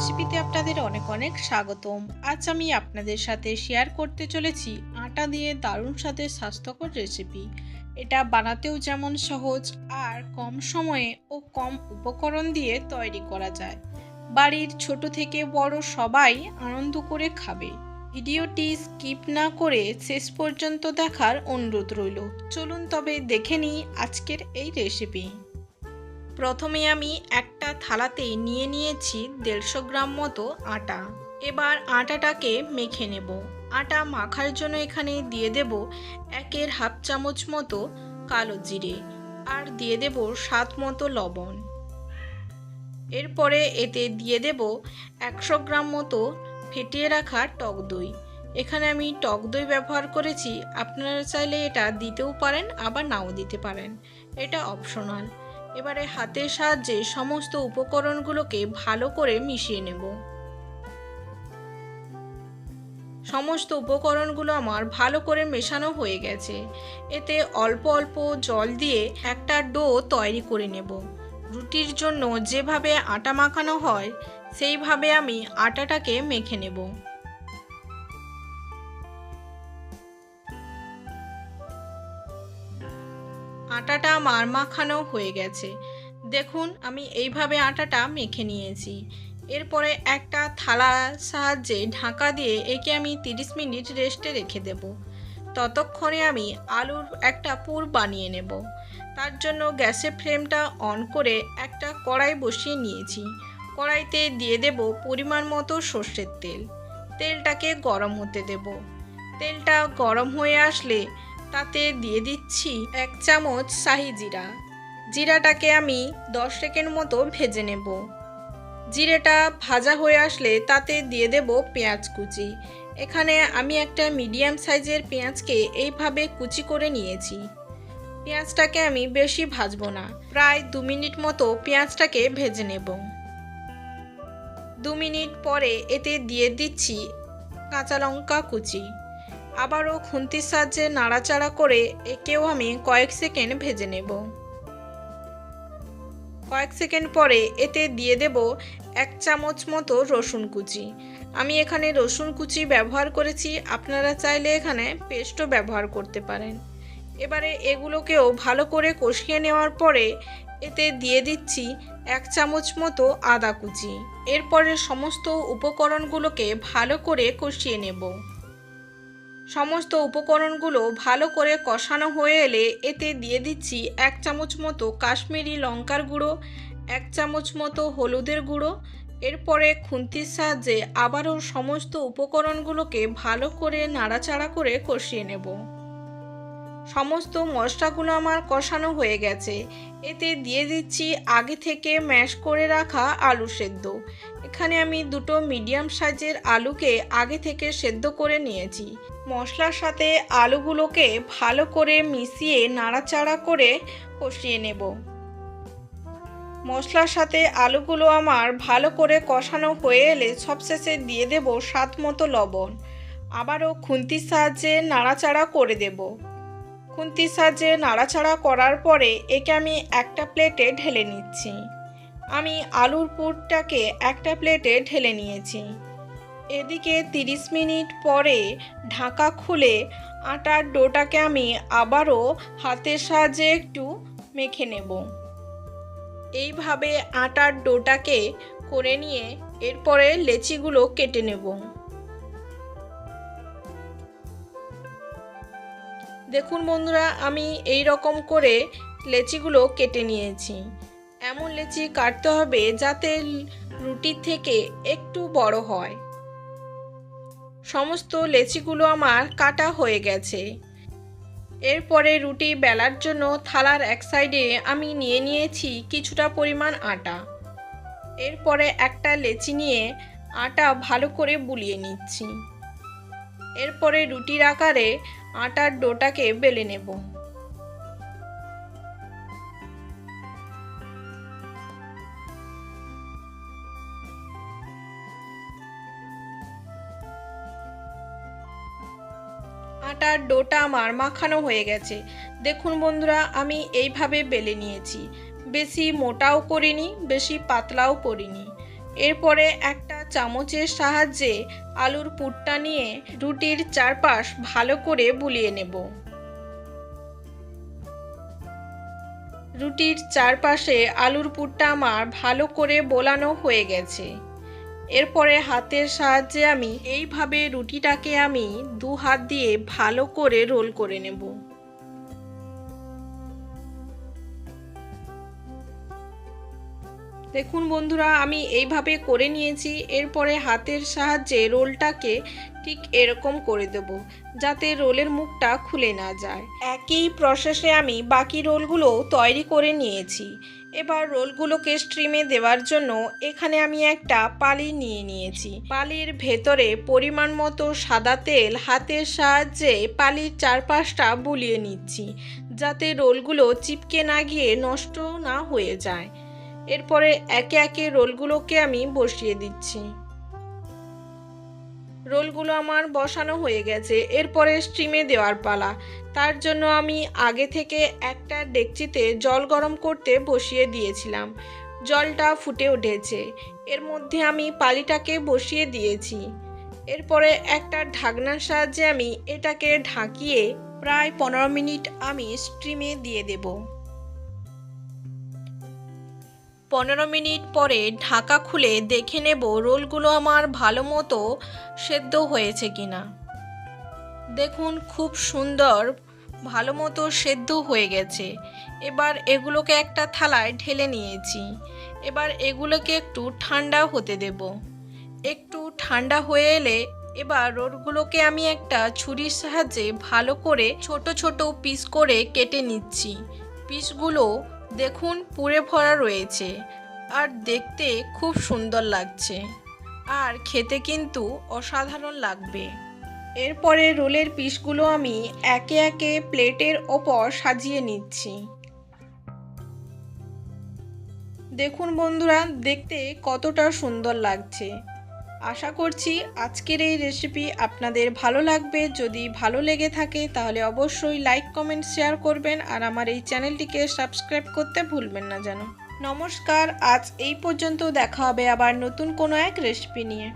রেসিপিতে আপনাদের অনেক অনেক স্বাগতম। আজ আমি আপনাদের সাথে শেয়ার করতে চলেছি আটা দিয়ে দারুণ সাথে স্বাস্থ্যকর রেসিপি। এটা বানাতেও যেমন সহজ আর কম সময়ে ও কম উপকরণ দিয়ে তৈরি করা যায়। বাড়ির ছোট থেকে বড় সবাই আনন্দ করে খাবে। ভিডিওটি স্কিপ না করে শেষ পর্যন্ত দেখার অনুরোধ রইল। চলুন তবে দেখে নিই আজকের এই রেসিপি। প্রথমে আমি একটা থালাতে নিয়ে নিয়েছি দেড়শো গ্রাম মতো আটা। এবার আটাটাকে মেখে নেব। আটা মাখার জন্য এখানে দিয়ে দেব একের হাফ চামচ মতো কালো জিরে আর দিয়ে দেব স্বাদ মতো লবণ। এরপরে এতে দিয়ে দেব একশো গ্রাম মতো ফেটিয়ে রাখা টক দই। এখানে আমি টক দই ব্যবহার করেছি। আপনারা চাইলে এটা দিতেও পারেন, আবার নাও দিতে পারেন। এটা অপশনাল। এবারে হাতের সাহায্যে সমস্ত উপকরণগুলোকে ভালো করে মিশিয়ে নেব। সমস্ত উপকরণগুলো আমার ভালো করে মেশানো হয়ে গেছে। এতে অল্প অল্প জল দিয়ে একটা ডো তৈরি করে নেব। রুটির জন্য যেভাবে আটা মাখানো হয়, সেইভাবে আমি আটাটাকে মেখে নেব। আটাটা মার মাখানো হয়ে গেছে। দেখুন, আমি এইভাবে আটাটা মেখে নিয়েছি। এরপরে একটা থালার সাহায্যে ঢাকা দিয়ে একে আমি 30 মিনিট রেস্টে রেখে দেব। ততক্ষণে আমি আলুর একটা পুর বানিয়ে নেব। তার জন্য গ্যাসের ফ্লেমটা অন করে একটা কড়াই বসিয়ে নিয়েছি। কড়াইতে দিয়ে দেব পরিমাণ মতো সর্ষের তেল। তেলটাকে গরম হতে দেব। তেলটা গরম হয়ে আসলে তাতে দিয়ে দিচ্ছি এক চামচ শাহি জিরা। জিরাটাকে আমি দশ সেকেন্ড মতো ভেজে নেব। জিরেটা ভাজা হয়ে আসলে তাতে দিয়ে দেব পেঁয়াজ কুচি। এখানে আমি একটা মিডিয়াম সাইজের পেঁয়াজকে এইভাবে কুচি করে নিয়েছি। পেঁয়াজটাকে আমি বেশি ভাজবো না। প্রায় দু মিনিট মতো পেঁয়াজটাকে ভেজে নেব। দু মিনিট পরে এতে দিয়ে দিচ্ছি কাঁচা লঙ্কা কুচি। আবারও খুন্তির সাহায্যে নাড়াচাড়া করে একেও আমি কয়েক সেকেন্ড ভেজে নেব। কয়েক সেকেন্ড পরে এতে দিয়ে দেব এক চামচ মতো রসুন কুচি। আমি এখানে রসুন কুচি ব্যবহার করেছি, আপনারা চাইলে এখানে পেস্টও ব্যবহার করতে পারেন। এবারে এগুলোকেও ভালো করে কষিয়ে নেওয়ার পরে এতে দিয়ে দিচ্ছি এক চামচ মতো আদা কুচি। এরপরে সমস্ত উপকরণগুলোকে ভালো করে কষিয়ে নেব। সমস্ত উপকরণগুলো ভালো করে কষানো হয়ে এলে এতে দিয়ে দিচ্ছি এক চামচ মতো কাশ্মীরি লঙ্কার গুঁড়ো, এক চামচ মতো হলুদের গুঁড়ো। এরপরে খুন্তির সাহায্যে আবারও সমস্ত উপকরণগুলোকে ভালো করে নাড়াচাড়া করে কষিয়ে নেব। সমস্ত মশলাগুলো আমার কষানো হয়ে গেছে। এতে দিয়ে দিচ্ছি আগে থেকে ম্যাশ করে রাখা আলু সেদ্ধ। এখানে আমি দুটো মিডিয়াম সাইজের আলুকে আগে থেকে সেদ্ধ করে নিয়েছি। মশলার সাথে আলুগুলোকে ভালো করে মিশিয়ে নাড়াচাড়া করে কষিয়ে নেব। মশলার সাথে আলুগুলো আমার ভালো করে কষানো হয়ে এলে সবশেষে দিয়ে দেব স্বাদ মতো লবণ। আবারও খুন্তির সাহায্যে নাড়াচাড়া করে দেবো। খুন্তির সাহায্যে নাড়াচাড়া করার পরে একে আমি একটা প্লেটে ঢেলে নিচ্ছি। আমি আলুর পুরটাকে একটা প্লেটে ঢেলে নিয়েছি। এদিকে 30 মিনিট পরে ঢাকা খুলে আটার ডোটাকে আমি আবারও হাতের সাহায্যে একটু মেখে নেব। এইভাবে আটার ডোটাকে করে নিয়ে এরপরে লেচিগুলো কেটে নেব। দেখুন বন্ধুরা, আমি এই রকম করে লেচিগুলো কেটে নিয়েছি। এমন লেচি কাটতে হবে যাতে রুটির থেকে একটু বড় হয়। সমস্ত লেচিগুলো আমার কাটা হয়ে গেছে। এরপরে রুটি বেলার জন্য থালার এক সাইডে আমি নিয়ে নিয়েছি কিছুটা পরিমাণ আটা। এরপরে একটা লেচি নিয়ে আটা ভালো করে বুলিয়ে নিচ্ছি। এরপরে রুটির আকারে আটার ডোটাকে বেলে নেব। আটার ডোটা আমার মাখানো হয়ে গেছে। দেখুন বন্ধুরা, আমি এইভাবে বেলে নিয়েছি। বেশি মোটাও করিনি, বেশি পাতলাও করিনি। এরপরে একটা চামচের সাহায্যে আলুর পুরটা নিয়ে রুটির চারপাশ ভালো করে বুলিয়ে নেব। রুটির চারপাশে আলুর পুরটা আমার ভালো করে বোলানো হয়ে গেছে। এরপরে হাতের সাহায্যে আমি এইভাবে রুটিটাকে আমি দু হাত দিয়ে ভালো করে রোল করে নেব। দেখুন বন্ধুরা, আমি এইভাবে করে নিয়েছি, এরপরে হাতের সাহায্যে রোলটাকে ঠিক এরকম করে দেব, যাতে রোলের মুখটা খুলে না যায়। একই প্রসেসে আমি বাকি রোলগুলো তৈরি করে নিয়েছি। এবার রোলগুলোকে স্ট্রিমে দেওয়ার জন্য এখানে আমি একটা পালি নিয়ে নিয়েছি। পালির ভেতরে পরিমাণ মতো সাদা তেল হাতের সাহায্যে পালির চারপাশটা বুলিয়ে নিচ্ছি, যাতে রোলগুলো চিপকে না গিয়ে নষ্ট না হয়ে যায়। এরপরে একে একে রোলগুলোকে আমি বসিয়ে দিচ্ছি। রোলগুলো আমার বসানো হয়ে গেছে। এরপরে স্টিমে দেওয়ার পালা। তার জন্য আমি আগে থেকে একটা ডেকচিতে জল গরম করতে বসিয়ে দিয়েছিলাম। জলটা ফুটে উঠেছে। এর মধ্যে আমি পালিটাকে বসিয়ে দিয়েছি। এরপরে একটা ঢাকনার সাহায্যে আমি এটাকে ঢাকিয়ে প্রায় পনেরো মিনিট আমি স্ট্রিমে দিয়ে দেবো। পনেরো মিনিট পরে ঢাকা খুলে দেখে নেব রোলগুলো আমার ভালো মতো সেদ্ধ হয়েছে কিনা। দেখুন, খুব সুন্দর, ভালো মতো সেদ্ধ হয়ে গেছে। এবার এগুলোকে একটা থালায় ঢেলে নিয়েছি। এবার এগুলোকে একটু ঠান্ডা হতে দেব। একটু ঠান্ডা হয়ে এলে এবার রোলগুলোকে আমি একটা ছুরির সাহায্যে ভালো করে ছোট ছোট পিস করে কেটে নিচ্ছি। পিসগুলো দেখুন পুরে ভরা রয়েছে। আর দেখতে খুব সুন্দর লাগছে। আর খেতে কিন্তু অসাধারণ লাগবে। এরপরে রোলের পিসগুলো আমি একে একে প্লেটের ওপর সাজিয়ে নিচ্ছি। দেখুন বন্ধুরা, দেখতে কতটা সুন্দর লাগছে। আশা করছি আজকের এই রেসিপি আপনাদের ভালো লাগবে। যদি ভালো লেগে থাকে তাহলে অবশ্যই লাইক কমেন্ট শেয়ার করবেন আর আমার এই চ্যানেলটিকে সাবস্ক্রাইব করতে ভুলবেন না যেন। নমস্কার, আজ এই পর্যন্ত দেখা হবে আবার নতুন কোনো এক রেসিপি নিয়ে।